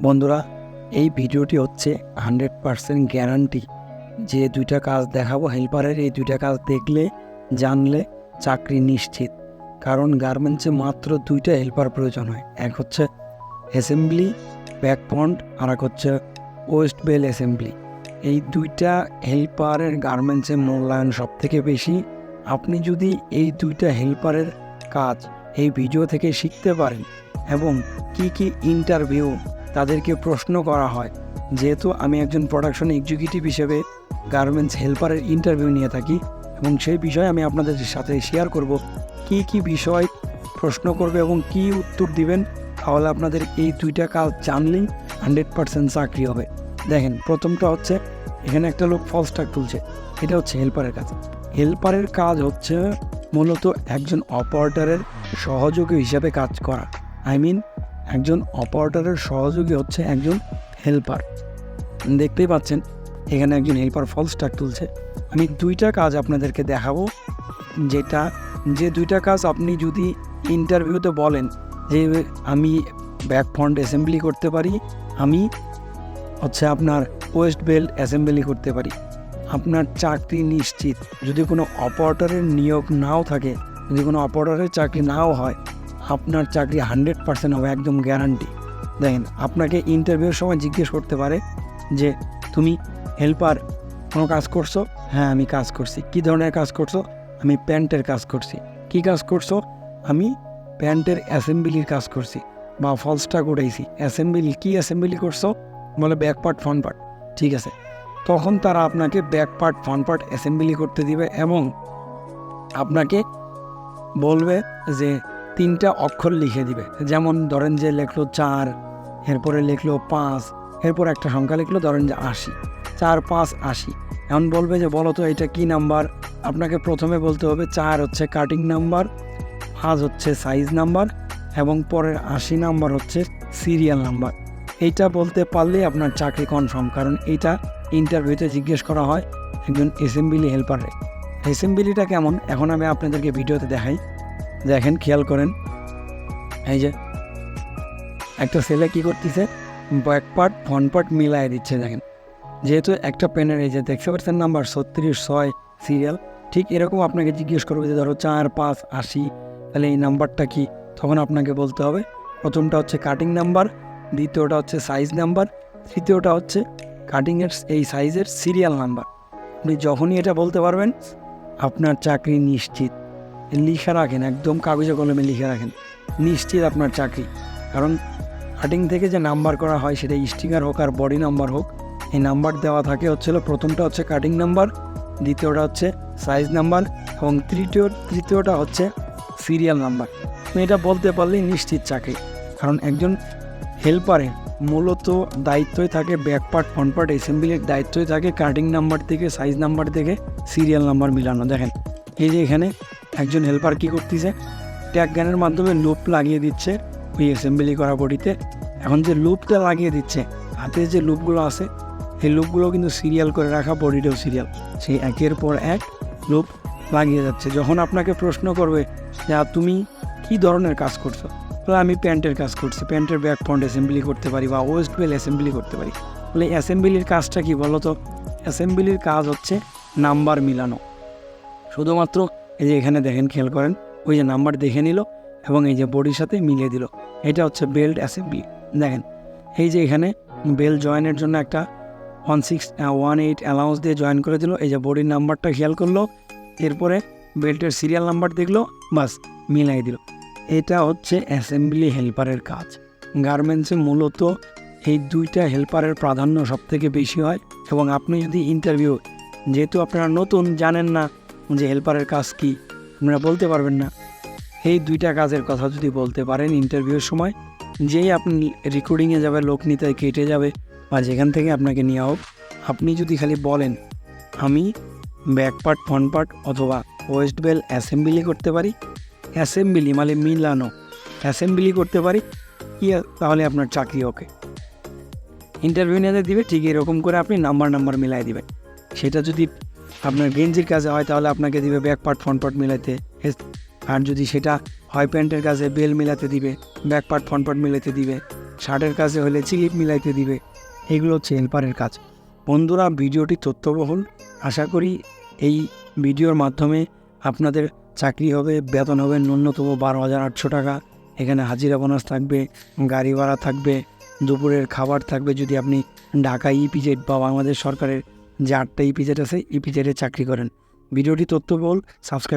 বন্ধুরা, এই ভিডিওটি হচ্ছে হান্ড্রেড পারসেন্ট গ্যারান্টি। যে দুইটা কাজ দেখাবো, হেল্পারের এই দুইটা কাজ দেখলে, জানলে চাকরি নিশ্চিত। কারণ গার্মেন্টসে মাত্র দুইটা হেল্পার প্রয়োজন হয়। এক হচ্ছে অ্যাসেম্বলি, ব্যাক পন্ড আর এক হচ্ছে ওয়েস্ট বেল অ্যাসেম্বলি। এই দুইটা হেল্পারের গার্মেন্টসে মূল্যায়ন সব থেকে বেশি। আপনি যদি এই দুইটা হেল্পারের কাজ এই ভিডিও থেকে শিখতে পারেন এবং কি কি ইন্টারভিউ তাদেরকে প্রশ্ন করা হয়, যেহেতু আমি একজন প্রোডাকশন এক্সিকিউটিভ হিসেবে গার্মেন্টস হেল্পারের ইন্টারভিউ নিয়ে থাকি এবং সেই বিষয়ে আমি আপনাদের সাথে শেয়ার করব, কি কি বিষয় প্রশ্ন করবে এবং কি উত্তর দিবেন, তাহলে আপনাদের এই দুইটা কাজ জানলেই হান্ড্রেড পার্সেন্ট চাকরি হবে। দেখেন, প্রথমটা হচ্ছে, এখানে একটা লোক ফলস টাক তুলছে, এটা হচ্ছে হেল্পারের কাজ। হেল্পারের কাজ হচ্ছে মূলত একজন অপারেটারের সহযোগী হিসাবে কাজ করা। আই মিন একজন অপারেটরের সহযোগী হচ্ছে একজন হেল্পার দেখতেই পাচ্ছেন, এখানে একজন হেল্পার ফলস টাক তুলছে। আমি দুইটা কাজ আপনাদেরকে দেখাবো, যেটা, যে দুইটা কাজ আপনি যদি ইন্টারভিউতে বলেন যে আমি ব্যাক ফ্রন্ট অ্যাসেম্বলি করতে পারি, আমি হচ্ছে আপনার ওয়েস্ট বেল্ট অ্যাসেম্বলি করতে পারি। আপনার চাকরি নিশ্চিত। যদি কোনো অপারেটরের নিয়োগ নাও থাকে, যদি কোনো অপারেটরের চাকরি নাও হয় আপনার চাকরি হান্ড্রেড পার্সেন্ট হবে, একদম গ্যারান্টি দেখেন, আপনাকে ইন্টারভিউর সময় জিজ্ঞেস করতে পারে যে, তুমি হেল্পার কোনো কাজ করছ? হ্যাঁ আমি কাজ করছি। কী ধরনের কাজ করছ? আমি প্যান্টের কাজ করছি। কি কাজ করছ? আমি প্যান্টের অ্যাসেম্বলির কাজ করছি। বা ফলসটা করাইছি অ্যাসেম্বলি কি অ্যাসেম্বলি করছ? বলে ব্যাক পার্ট ফ্রন্ট পার্ট ঠিক আছে। তখন তারা আপনাকে back part front part assembly করতে দিবে এবং আপনাকে বলবে যে তিনটা অক্ষর লিখে দিবে। যেমন ধরেন যে লেখলো চার, এরপরে লিখলো পাঁচ, এরপর একটা সংখ্যা লিখলো ধরেন যে আশি। চার, পাঁচ, আশি। এখন বলবে যে, বলো তো, এটা কি নাম্বার? আপনাকে প্রথমে বলতে হবে, চার হচ্ছে কাটিং নাম্বার পাঁচ হচ্ছে সাইজ নাম্বার এবং পরের আশি নাম্বার হচ্ছে সিরিয়াল নাম্বার এইটা বলতে পারলেই আপনার চাকরি কনফার্ম কারণ এইটা ইন্টারভিউতে জিজ্ঞেস করা হয় একজন অ্যাসেম্বলি হেল্পারে অ্যাসেম্বলিটা কেমন? এখন আমি আপনাদেরকে ভিডিওতে দেখাই। দেখেন, খেয়াল করেন। এই যে, একটা ছেলে কি করতেছে? ব্যাক পার্ট, ফ্রন্ট পার্ট মিলাই দিচ্ছে, দেখেন। যেহেতু একটা পেনের, এই যে দেখতে পাচ্ছেন নাম্বার ছত্রিশ ছয় সিরিয়াল, ঠিক এরকম আপনাকে জিজ্ঞেস করবে যে, ধরো চার, পাঁচ, আশি, তাহলে এই নাম্বারটা কি? তখন আপনাকে বলতে হবে, প্রথমটা হচ্ছে কাটিং নাম্বার দ্বিতীয়টা হচ্ছে সাইজ নাম্বার তৃতীয়টা হচ্ছে কাটিংয়ের এই সাইজের সিরিয়াল নাম্বার আপনি যখনই এটা বলতে পারবেন, আপনার চাকরি নিশ্চিত। লিখে রাখেন, একদম কাগজে কলমে লিখে রাখেন। নিশ্চিত আপনার চাকরি। কারণ কাটিং থেকে যে নাম্বার করা হয় সেটা স্টিকার হোক আর বডি নাম্বার হোক, এই নাম্বার দেওয়া থাকে হচ্ছিল প্রথমটা হচ্ছে কাটিং নাম্বার দ্বিতীয়টা হচ্ছে সাইজ নাম্বার এবং তৃতীয়, তৃতীয়টা হচ্ছে সিরিয়াল নাম্বার এটা বলতে পারলেই নিশ্চিত চাকরি। কারণ একজন হেল্পারে মূলত দায়িত্বই থাকে ব্যাক পার্ট ফ্রন্ট পার্ট অ্যাসেম্বলির দায়িত্বই থাকে কাটিং নাম্বার থেকে সাইজ নাম্বার থেকে সিরিয়াল নাম্বার মিলানো। দেখেন, এই যে এখানে একজন হেল্পার কী করতেছে? ট্যাগ গানের মাধ্যমে লুপ লাগিয়ে দিচ্ছে ওই অ্যাসেম্বলি করা বডিতে। এখন যে লুপটা লাগিয়ে দিচ্ছে, হাতে যে লুপগুলো আছে, সেই লুপগুলো কিন্তু সিরিয়াল করে রাখা বডিটাও সিরিয়াল সেই একের পর এক লুপ লাগিয়ে যাচ্ছে। যখন আপনাকে প্রশ্ন করবে যে তুমি কি ধরনের কাজ করছ? বলে আমি প্যান্টের কাজ করছি। প্যান্টের ব্যাক ফ্রন্ট অ্যাসেম্বলি করতে পারি বা ওয়েস্ট বেল অ্যাসেম্বলি করতে পারি। বলে অ্যাসেম্বলির কাজটা কি বলো তো অ্যাসেম্বলির কাজ হচ্ছে নাম্বার মিলানো। শুধুমাত্র এই যে এখানে দেখেন, খেয়াল করেন, ওই যে নাম্বার দেখে নিল এবং এই যে বডির সাথে মিলিয়ে দিল। এটা হচ্ছে বেল্ট অ্যাসেম্বলি। দেখেন, এই যে এখানে বেল জয়েনের জন্য একটা one six one eight allowance দিয়ে জয়েন করে দিল। এই যে বডির নাম্বারটা খেয়াল করল, এরপরে বেল্টের সিরিয়াল নাম্বার দেখল, বাস মিলাই দিল। এটা হচ্ছে অ্যাসেম্বলি হেল্পারের কাজ। গার্মেন্টসে মূলত এই দুইটা হেল্পারের প্রাধান্য সবথেকে বেশি হয় এবং আপনি যদি ইন্টারভিউ, যেহেতু আপনারা নতুন, জানেন না যে হেল্পারের কাজ কি, আপনারা বলতে পারবেন না। এই দুইটা কাজের কথা যদি বলতে পারেন ইন্টারভিউর সময়, যেই আপনি রেকর্ডিংয়ে যাবে, লোক নিতে কেটে যাবে, বা যেখান থেকে আপনাকে নেওয়া হোক, আপনি যদি খালি বলেন, আমি ব্যাক পার্ট ফ্রন্ট পার্ট অথবা ওয়েস্ট বেল অ্যাসেম্বলি করতে পারি অ্যাসেম্বলি মানে মিলানো অ্যাসেম্বলি করতে পারি কি তাহলে আপনার চাকরি ওকে। ইন্টারভিউ নিয়ে দিবে, ঠিক এরকম করে আপনি নাম্বার নাম্বার মিলাই দিবেন। সেটা যদি আপনার গেঞ্জির কাজে হয়, তাহলে আপনাকে দিবে ব্যাক পার্ট ফ্রন্ট পার্ট মিলাতে আর যদি সেটা হয় প্যান্টের কাজে, বেল মিলাতে দিবে ব্যাক পার্ট ফ্রন্ট পার্ট মিলাতে দিবে, শার্টের কাছে হলে চিলিপ মিলাইতে দিবে। এগুলো হচ্ছে হেল্পারের কাজ। বন্ধুরা, ভিডিওটি তথ্যবহুল। আশা করি এই ভিডিওর মাধ্যমে আপনাদের চাকরি হবে, বেতন হবে ন্যূনতম বারো হাজার আটশো টাকা। এখানে হাজিরা বোনাস থাকবে, গাড়ি ভাড়া থাকবে, দুপুরের খাবার থাকবে। যদি আপনি ঢাকা ইপিজেড বা বাংলাদেশ সরকারের যে আটটা ইপিজেড আছে ইপিজেডে চাকরি করেন। ভিডিওটি বল সাবস্ক্রাইব